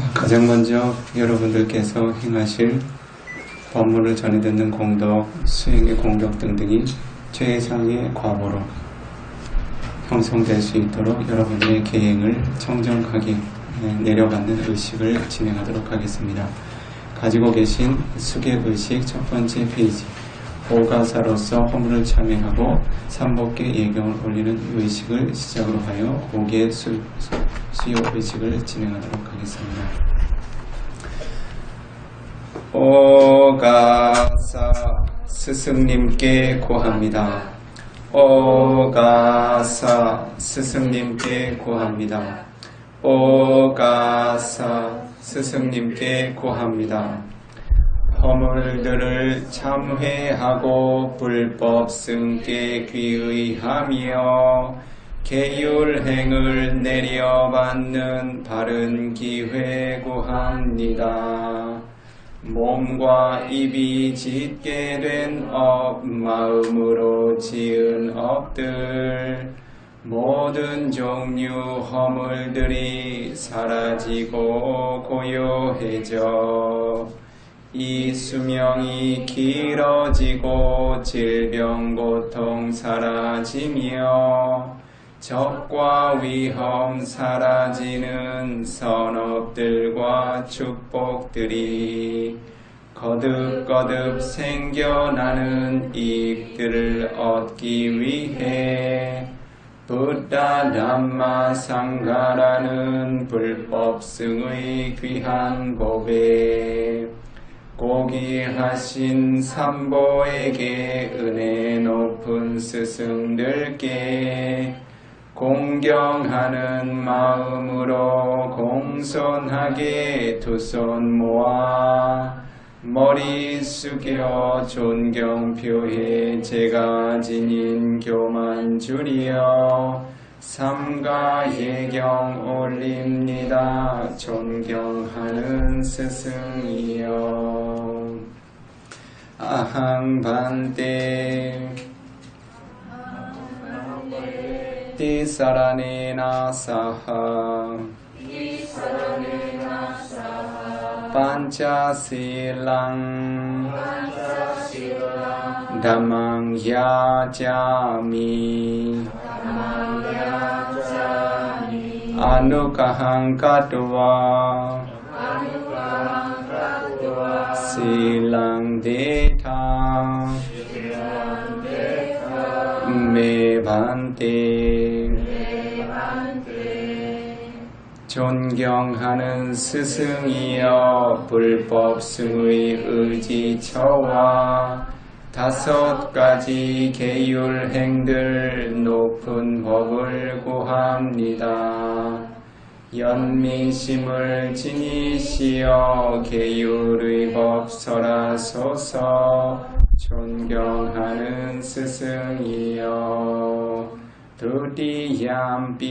자, 가장 먼저 여러분들께서 행하실 법문을 전해 듣는 공덕, 수행의 공덕 등등이 최상의 과보로 형성될 수 있도록 여러분의 계행을 청정하게 내려받는 의식을 진행하도록 하겠습니다. 가지고 계신 수계 의식 첫 번째 페이지 오가사로서 허물을 참여하고 삼복계 예경을 올리는 의식을 시작으로 하여 고개 수, 수요 의식을 진행하도록 하겠습니다. 오가사 스승님께 고합니다. 오가사 스승님께 고합니다. 오가사 스승님께 고합니다. 허물들을 참회하고 불법 승께 귀의하며 계율행을 내려 받는 바른 기회 구합니다. 몸과 입이 짓게 된 업, 마음으로 지은 업들, 모든 종류 허물들이 사라지고 고요해져 이 수명이 길어지고 질병 고통 사라지며 적과 위험 사라지는 선업들과 축복들이 거듭거듭 생겨나는 이익들을 얻기 위해 부다 담마 상가라는 불법승의 귀한 고백 고기하신 삼보에게 은혜 높은 스승들께 공경하는 마음으로 공손하게 두 손 모아 머리 숙여 존경 표해 제가 지닌 교만 줄이어 삼가 예경 올립니다. 존경하는 스승이여. 아항 반대 티사라네나 사하 반차실랑 담 존경하는 스승이여 불법 승의 의지처와 다섯 가지 계율행들 높은 법을 구합니다. 연민심을 지니시어 계율의 법 설하소서 존경하는 스승이여 두디얌비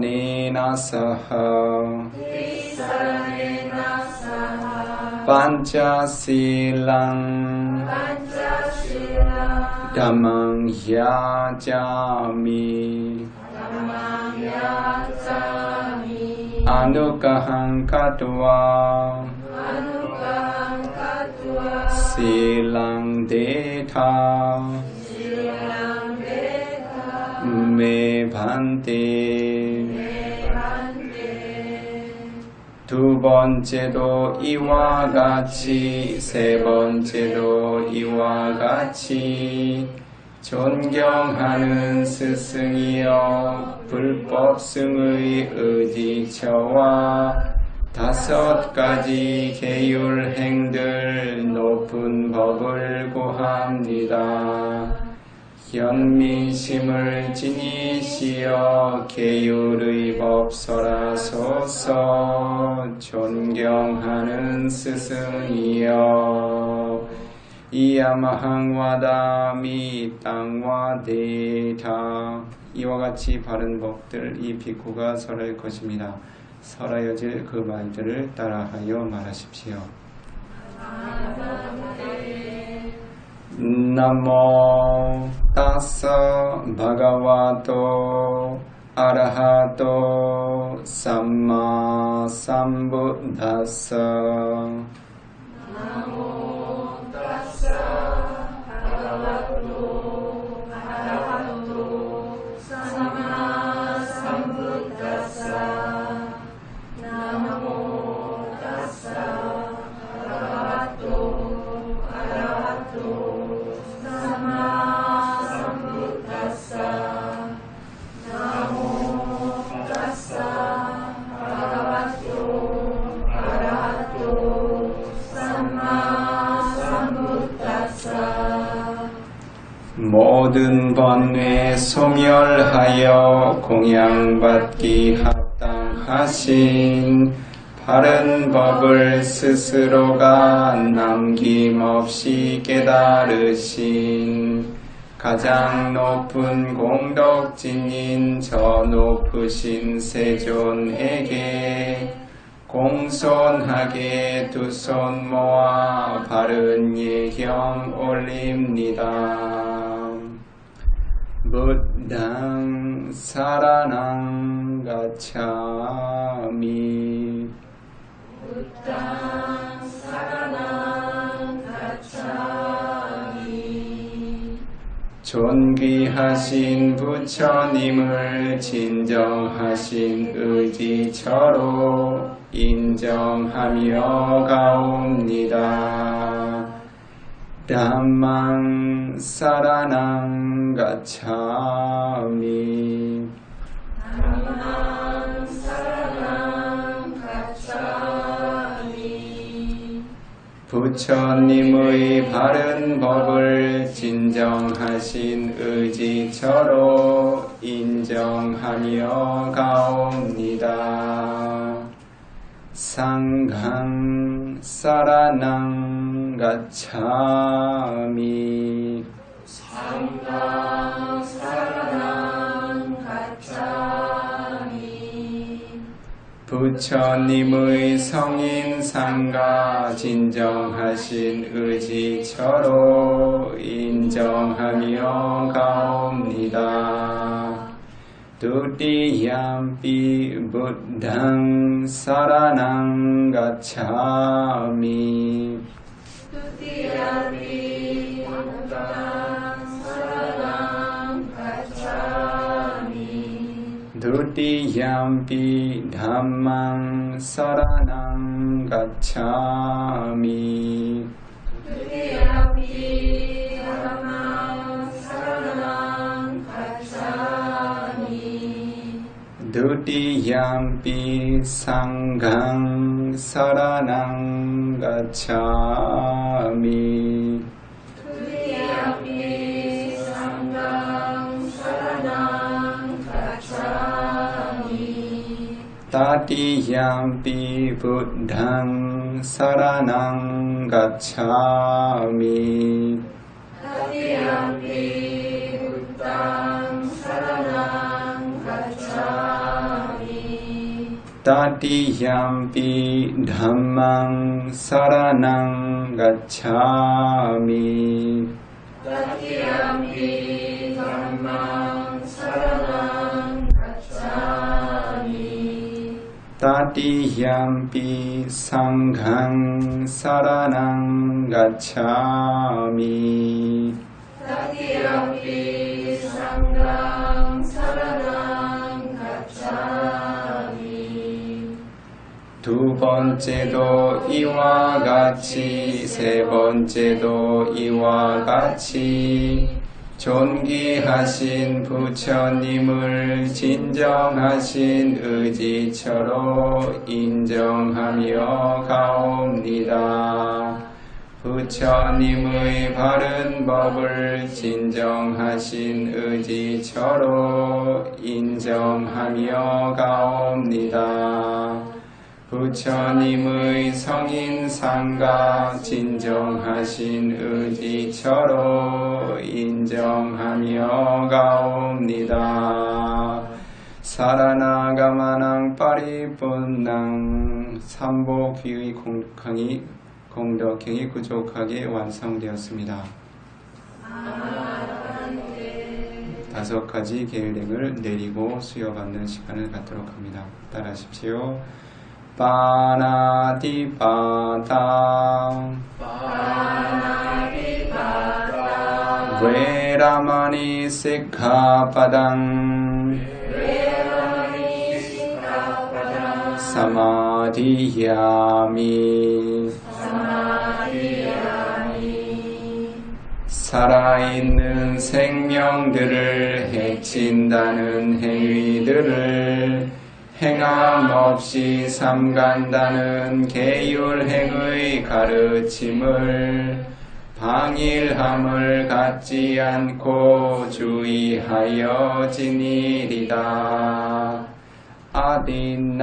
네나 사하 반차실랑 담망 야자미 아누카항 카트와 실랑 데타 me bhante Tamang Hya Cha Mi Tamang Hya Cha Mi Anukahang Katwa. Anukahang Katwa. Silang Deta Silang Deta Me Bhante. 두 번째도 이와 같이 세 번째도 이와 같이 존경하는 스승이여 불법승의 의지처와 다섯 가지 계율 행들 높은 법을 구합니다. 현민심을 지니시어 계율의 법설하소서 존경하는 스승이여 이야마항와다미 땅와 데이터 이와 같이 바른 법들 이 비구가 설할 것입니다. 설하여질 그 말들을 따라하여 말하십시오. නමෝ තස්ස භගවතෝ අරහතෝ සම්මා සම්බුද්දස්ස නමෝ 번뇌 소멸하여 공양받기 합당하신 바른 법을 스스로가 남김없이 깨달으신 가장 높은 공덕진인 저 높으신 세존에게 공손하게 두 손 모아 바른 예경 올립니다. 부당 사라낭 가차미 존귀하신 부처님을 진정하신 의지처로 인정하며 가옵니다. 담망 사라낭 가차미 부처님의 바른 법을 진정하신 의지처로 인정하며 가옵니다. 상강 사라낭 가차미 부처님의 성인 상가 진정하신 의지처로 인정하며 가옵니다. 두띠얌피 부당 사라낭 가차미 두띠얌피 담망 사라낭 가 शरणं गच्छामि तटिह्यम्पि बुद्धं शरणं गच्छामि තටියම්පි ධම්මං සරණං ගච්ඡාමි। තටියම්පි ධම්මං සරණං ගච්ඡාමි। තටියම්පි සංඝං සරණං ගච්ඡාමි। තටියම්පි 두 번째도 이와 같이 세 번째도 이와 같이 존귀하신 부처님을 진정하신 의지처로 인정하며 가옵니다. 부처님의 바른 법을 진정하신 의지처로 인정하며 가옵니다. 부처님의 성인 상가 진정하신 의지처로 인정하며 가옵니다. 사라나가마낭 파리분낭 삼복휘의 공덕행이, 공덕행이 부족하게 완성되었습니다. 다섯 가지 계율행을 내리고 수여받는 시간을 갖도록 합니다. 따라하십시오. 빠나디바당 외라마니 시카바당 사마디야미 살아있는 생명들을 해친다는 행위들을 행함 없이 삼간다는 계율행의 가르침을 방일함을 갖지 않고 주의하여 지니리다. 아딘나다나.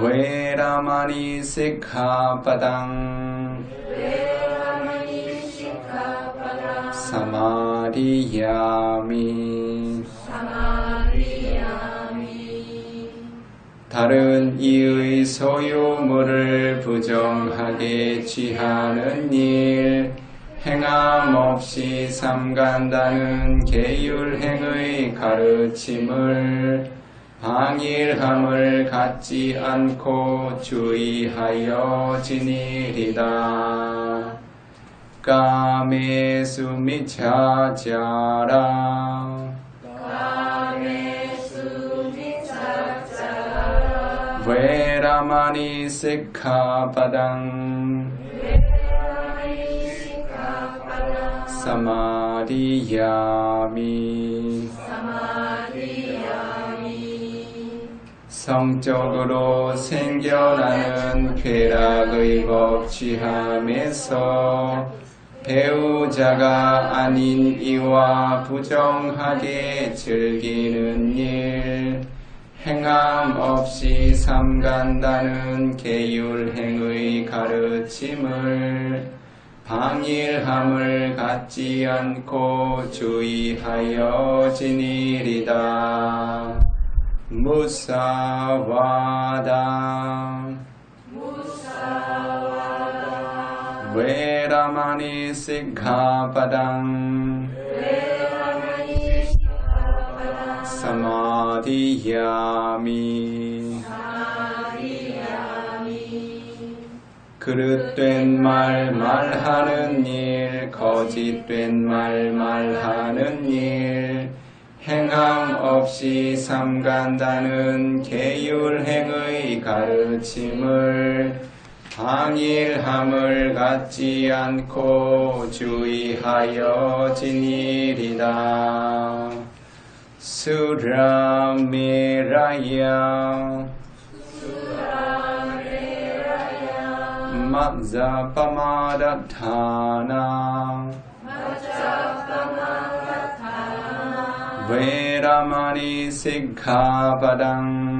외라마니 시카바당 사마리야미 다른 이의 소유물을 부정하게 취하는 일 행함 없이 삼간다는 계율행의 가르침을 방일함을 갖지 않고 주의하여 지니리다. 까메수 미차자라 외라마니 시카바당 사마리야미 성적으로 생겨나는 쾌락의 법 취함에서 배우자가 아닌 이와 부정하게 즐기는 일 행함 없이 삼간다는 계율행의 가르침을 방일함을 갖지 않고 주의하여 지니리다. 무사와다 외라마니 시카바당. 사마디야미. 그릇된 말 말하는 일 거짓된 말 말하는 일 행함 없이 삼간다는 계율행의 가르침을 방일함을 갖지 않고 주의하여 지니리다. 수라미라야. 마자파마다타나. 외라마니 시카바당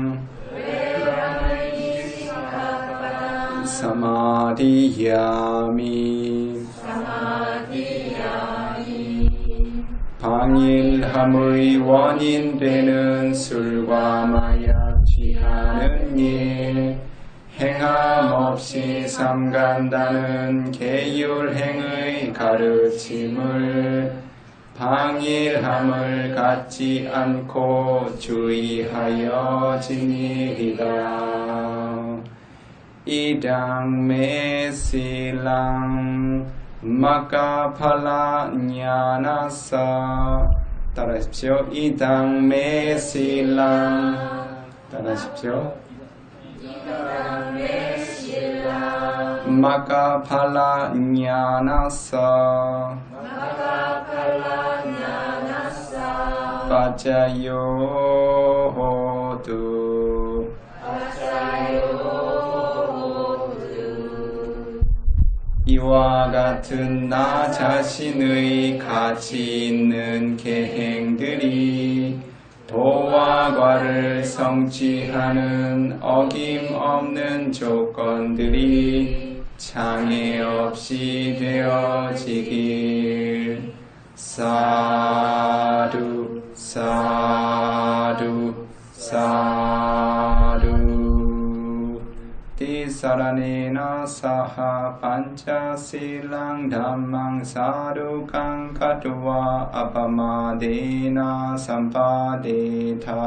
사마디야미 방일함의 원인 되는 술과 마약 취하는 일 행함 없이 삼간다는 계율행의 가르침을 방일함을 갖지 않고 주의하여 지니리다. 이당 메실랑 마카팔라 냐나사 따라하십시오. 이당 메실랑 따라하십시오. Maka phala nyanasa Pacayo 같은 나 자신의 가치 있는 계행들이 도와 과를 성취하는 어김없는 조건들이 장애 없이 되어지길. 사두 사 සරණේන සහ පංචශීලං ධම්මං සාරුකං කටුවා අපමාදේන සම්පාදේතා